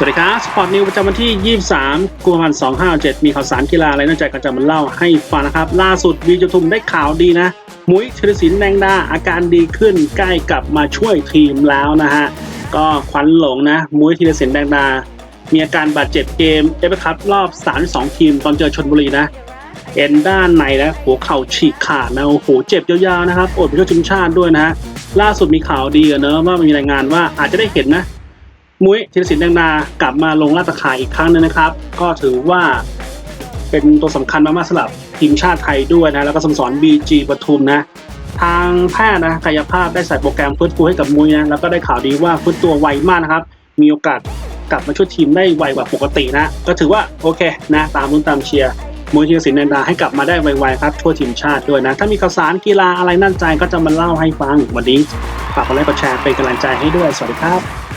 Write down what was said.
สวัสดีครับ สปอร์ตนิวประจำวันที่ 23 กุมภาพันธ์ 257มีข่าวสารกีฬาอะไรน่าใจก็จะมาเล่าให้ฟังนะครับ ล่าสุดวีจทุมได้ข่าวดีนะ มุ้ยธีรศิลป์แดงดา อาการดีขึ้นใกล้กลับมาช่วยทีมแล้วนะฮะ ก็ควันหลงนะ มุ้ยธีรศิลป์แดงดา มีอาการบาดเจ็บเกมเอฟเอคัพรอบ 32 ทีมตอนเจอชนบุรีนะ เอ็นด้านในนะหัวเข่าฉีกขาดนะโอ้โหเจ็บยาวๆนะครับอดไปช่วยทีมชาติด้วยนะฮะล่าสุดมีข่าวดีเนอะว่ามีรายงานว่าอาจจะได้เห็นนะ มุ้ยธีรศิลป์แดงดากลับมาลงลาตะข่ายอีกครั้งหนึงนะครับ ก็ถือว่าเป็นตัวสำคัญมากๆสำหรับทีมชาติไทยด้วยนะ แล้วก็สมสร BG ปทุมนะ ทางแพทย์นะกายภาพได้ใส่โปรแกรมฟื้นฟูให้กับมุ้ยนะ แล้วก็ได้ข่าวดีว่าฟื้นตัวไวมากนะครับ มีโอกาสกลับมาช่วยทีมได้ไวกว่าปกตินะ ก็ถือว่าโอเคนะตามรุ้นตามเชียร์มุ้ยธีรศิลป์แดงดาให้กลับมาได้ไวๆครับช่วยทีมชาติด้วยนะ ถ้ามีข่าวสารกีฬาอะไรน่าใจก็จะมาเล่าให้ฟังวันนี้ฝากกดไลค์กดแชร์เป็นกำลังใจให้ด้วยสวัสดีครับ